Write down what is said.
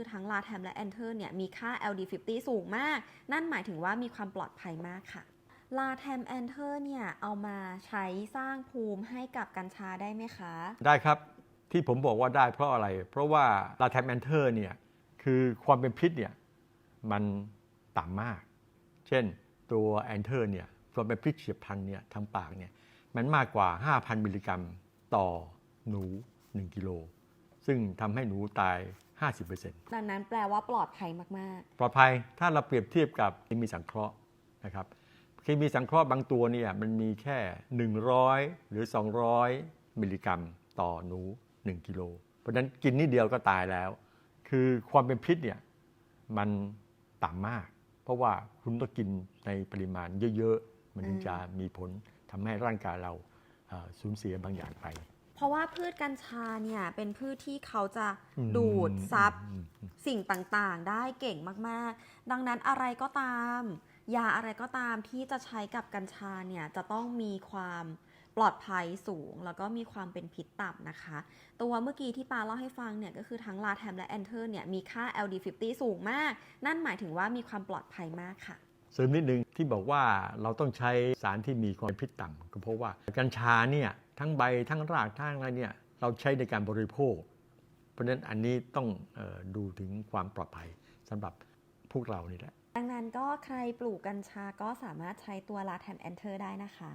คือทั้งลาแทมและแอนเทอร์เนี่ยมีค่า LD50 สูงมาก นั่นหมายถึงว่ามีความปลอดภัยมากค่ะลาแทมแอนเทอร์เนี่ยเอามาใช้สร้างภูมิให้กับกัญชาได้ไหมคะ ได้ครับที่ผมบอกว่าได้เพราะอะไร เพราะว่าลาแทมแอนเทอร์เนี่ยคือความเป็นพิษเนี่ยมันต่ำมาก เช่นตัวแอนเทอร์เนี่ยความเป็นพิษเฉียบพลันเนี่ยทางปากเนี่ยมันมากกว่า 5,000 มิลลิกรัมต่อหนู 1 กิโล ซึ่งทำให้หนูตาย 50%ดังนั้นแปลว่าปลอดภัยมากปลอดภัยถ้าเราเปรียบเทียบกับเคมีสังเคราะห์นะครับเคมีสังเคราะห์บางตัวเนี่ยมันมีแค่ 100 หรือ 200 มิลลิกรัมต่อหนู 1 กิโล เพราะฉะนั้นกินนิดเดียวก็ตายแล้ว คือความเป็นพิษเนี่ยมันต่ำมาก เพราะว่าคุณต้องกินในปริมาณเยอะ ๆ มันถึงจะมีผลทำให้ร่างกายเราเอ่อสูญเสียบางอย่างไปๆ เพราะว่าพืชกัญชาเนี่ยเป็นพืชที่เขาจะอืมดูดซับอืมสิ่งต่างๆ ได้เก่งมากๆ ดังนั้นอะไรก็ตามยาอะไรก็ตามที่จะใช้กับกัญชาเนี่ยจะต้องมีความปลอดภัยสูง แล้วก็มีความเป็นพิษต่ำนะคะ ตัวเมื่อกี้ที่ปาเล่าให้ฟังเนี่ยก็คือทั้งลาแทมและแอนเทอร์เนี่ยมีค่า LD50 สูงมาก นั่นหมายถึงว่ามีความปลอดภัยมากค่ะเสริมนิดนึงที่บอกว่าเราต้องใช้สารที่มีความเป็นพิษต่ำก็เพราะว่ากัญชาเนี่ย ทั้งใบทั้งรากทั้งอะไรเนี่ยเราใช้ในการบริโภค เพราะฉะนั้นอันนี้ต้องออดูถึงความปลอดภัยสำหรับพวกเรานี่แหละ ดังนั้นก็ใครปลูกกัญชาก็สามารถใช้ตัวลาแทมแอนเทอร์ได้นะคะ